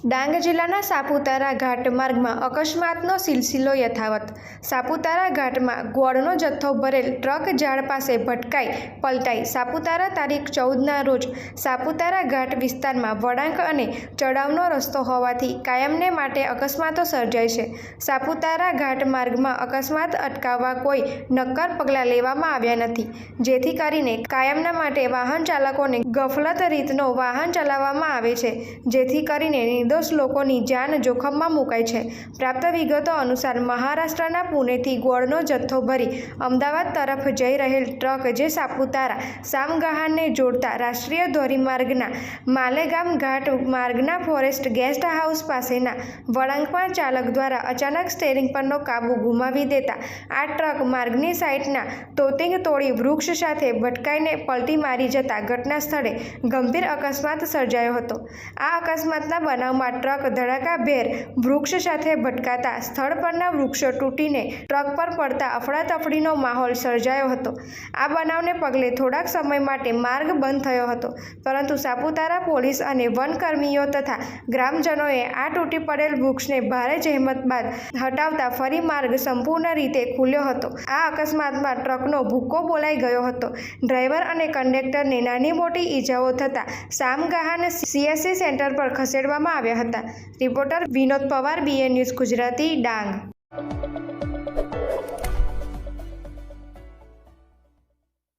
ડાંગ જિલ્લાના સાપુતારા ઘાટ માર્ગમાં અકસ્માતનો સિલસિલો યથાવત. સાપુતારા ઘાટમાં ગોળનો જથ્થો ભરેલ ટ્રક ઝાડ પાસે ભટકાઈ પલટાઈ. સાપુતારા તારીખ ચૌદના રોજ સાપુતારા ઘાટ વિસ્તારમાં વળાંક અને ચડાવનો રસ્તો હોવાથી કાયમને માટે અકસ્માતો સર્જાય છે. સાપુતારા ઘાટ માર્ગમાં અકસ્માત અટકાવવા કોઈ નક્કર પગલાં લેવામાં આવ્યા નથી. જેથી કરીને કાયમના માટે વાહન ચાલકોને ગફલત રીતનો વાહન ચલાવવામાં આવે છે. જેથી કરીને નિર્દોષ લોકોની જાન જોખમમાં મુકાય છે. પ્રાપ્ત વિગતો અનુસાર મહારાષ્ટ્રના પુણેથી ગોળનો જથ્થો ભરી અમદાવાદ તરફ જઈ રહેલ ટ્રક જે સાપુતારા, સામગાહાને જોડતા રાષ્ટ્રીય ધોરીમાર્ગના માલેગામ ઘાટ માર્ગના ફોરેસ્ટ ગેસ્ટ હાઉસ પાસેના વળાંકમાં ચાલક દ્વારા અચાનક સ્ટેરિંગ પરનો કાબુ ગુમાવી દેતા આ ટ્રક માર્ગની સાઇટના તોતિંગ તોડી વૃક્ષ સાથે ભટકાઈને પલટી મારી જતા ઘટના સ્થળે ગંભીર અકસ્માત સર્જાયો હતો. આ અકસ્માતના બનાવમાં ટ્રક ધડાકાભેર વૃક્ષ સાથે ભટકાતા સ્થળ પરના વૃક્ષો તૂટીને ટ્રક પર પડતા અફડાતફડીનો માહોલ સર્જાયો હતો. આ બનાવને પગલે થોડાક સમય માટે માર્ગ બંધ થયો હતો. પરંતુ સાપુતારા પોલીસ અને વનકર્મીઓ તથા ગ્રામજનોએ આ તૂટી પડેલ વૃક્ષને ભારે જહેમત બાદ હટાવતા ફરી માર્ગ સંપૂર્ણ રીતે ખુલ્યો હતો. આ અકસ્માતમાં ટ્રકનો ભૂક્કો બોલાઈ ગયો હતો. ડ્રાઈવર અને કંડક્ટરને નાની મોટી ઈજાઓ થતાં સામગાહાન સીએસસી સેન્ટર પર ખસેડવામાં આવ્યા હતા. Reporter Vinod Pawar BN news Gujarati Dang.